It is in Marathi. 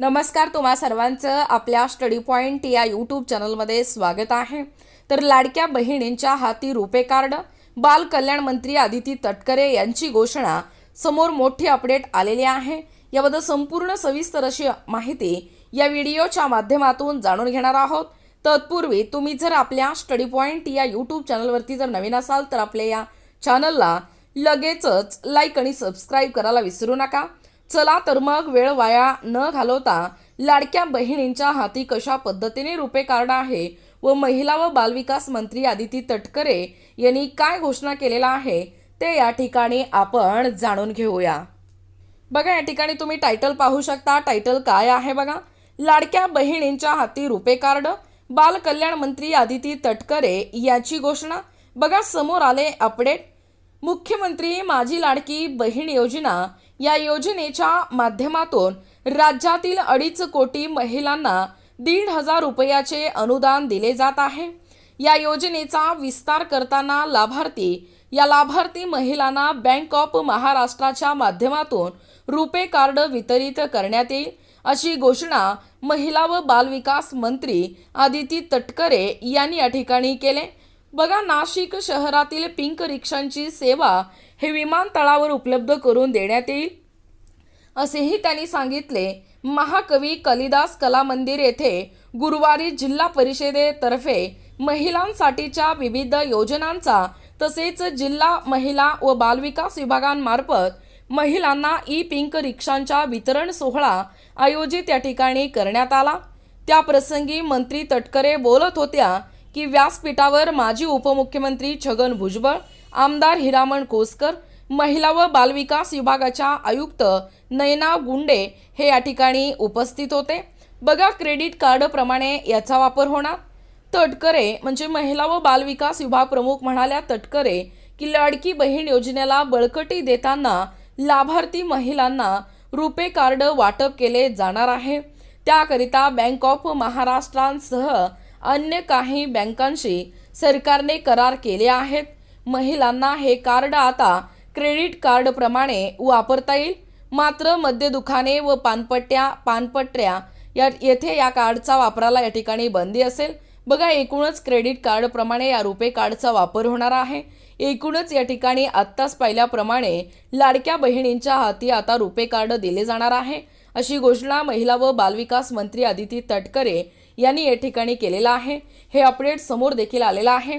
नमस्कार तुम्हा सर्वांचं आपल्या स्टडी पॉईंट या यूट्यूब चॅनलमध्ये स्वागत आहे. तर लाडक्या बहिणींच्या हाती रुपे कार्ड बाल कल्याण मंत्री आदिती तटकरे यांची घोषणा समोर मोठी अपडेट आलेली आहे. याबद्दल संपूर्ण सविस्तर अशी माहिती या व्हिडिओच्या माध्यमातून जाणून घेणार आहोत. तत्पूर्वी तुम्ही जर आपल्या स्टडी पॉईंट या यूट्यूब चॅनलवरती जर नवीन असाल तर आपल्या या चॅनलला लगेचच लाईक आणि सबस्क्राईब करायला विसरू नका. चला तर मग वेळ वाया न घालवता लाडक्या बहिणींच्या हाती कशा पद्धतीने रुपे कार्ड आहे व महिला व बालविकास मंत्री आदिती तटकरे यांनी काय घोषणा केलेला आहे ते या ठिकाणी आपण जाणून घेऊया. बघा या ठिकाणी तुम्ही टायटल पाहू शकता. टायटल काय आहे बघा? लाडक्या बहिणींच्या हाती रुपे कार्ड बाल कल्याण मंत्री आदिती तटकरे याची घोषणा. बघा समोर आले अपडेट मुख्यमंत्री माझी लाडकी बहीण योजना या योजनेच्या माध्यमातून राज्यातील अडीच कोटी महिलांना दीड हजार रुपयाचे अनुदान दिले जात आहे. या योजनेचा विस्तार करताना लाभार्थी या लाभार्थी महिलांना बँक ऑफ महाराष्ट्राच्या माध्यमातून रुपे कार्ड वितरित करण्यात येईल अशी घोषणा महिला व बालविकास मंत्री आदिती तटकरे यांनी या ठिकाणी केले. बघा नाशिक शहरातील पिंक रिक्षांची सेवा हे विमानतळावर उपलब्ध करून देण्यात येईल. असेही त्यांनी सांगितले. महाकवी कालिदास कला मंदिर येथे गुरुवारी जिल्हा परिषदेतर्फे महिलांसाठीच्या विविध योजनांचा तसेच जिल्हा महिला व बालविकास विभागांमार्फत महिलांना ई पिंक रिक्षांच्या वितरण सोहळा आयोजित या ठिकाणी करण्यात आला. त्या प्रसंगी मंत्री तटकरे बोलत होत्या की व्यासपीठावर माजी उपमुख्यमंत्री छगन भुजबळ आमदार हिरामण कोसकर महिला व बालविकास विभागाच्या आयुक्त नयना गुंडे हे या ठिकाणी उपस्थित होते. बघा क्रेडिट कार्डप्रमाणे याचा वापर होणार. तटकरे म्हणजे महिला व बालविकास विभाग प्रमुख म्हणाल्या तटकरे की लाडकी बहीण योजनेला बळकटी देताना लाभार्थी महिलांना रुपे कार्ड वाटप केले जाणार आहे. त्याकरिता बँक ऑफ महाराष्ट्रांसह अन्य काही बँकांशी सरकारने करार केले आहेत. महिलांना हे कार्ड आता क्रेडिट कार्डप्रमाणे वापरता येईल. मात्र मद्यदुखाने व पानपट्ट्या पानपट्ट्या या येथे या कार्डचा वापराला या ठिकाणी बंदी असेल. बघा एकूणच क्रेडिट कार्डप्रमाणे या रुपे कार्डचा वापर होणार आहे. एकूणच या ठिकाणी आत्ताच पाहिल्याप्रमाणे लाडक्या बहिणींच्या हाती आता रुपे कार्ड दिले जाणार आहे. अशी घोषणा महिला व बालविकास मंत्री आदिती तटकरे यांनी या ठिकाणी केलेला आहे. हे अपडेट समोर देखील आलेलं आहे.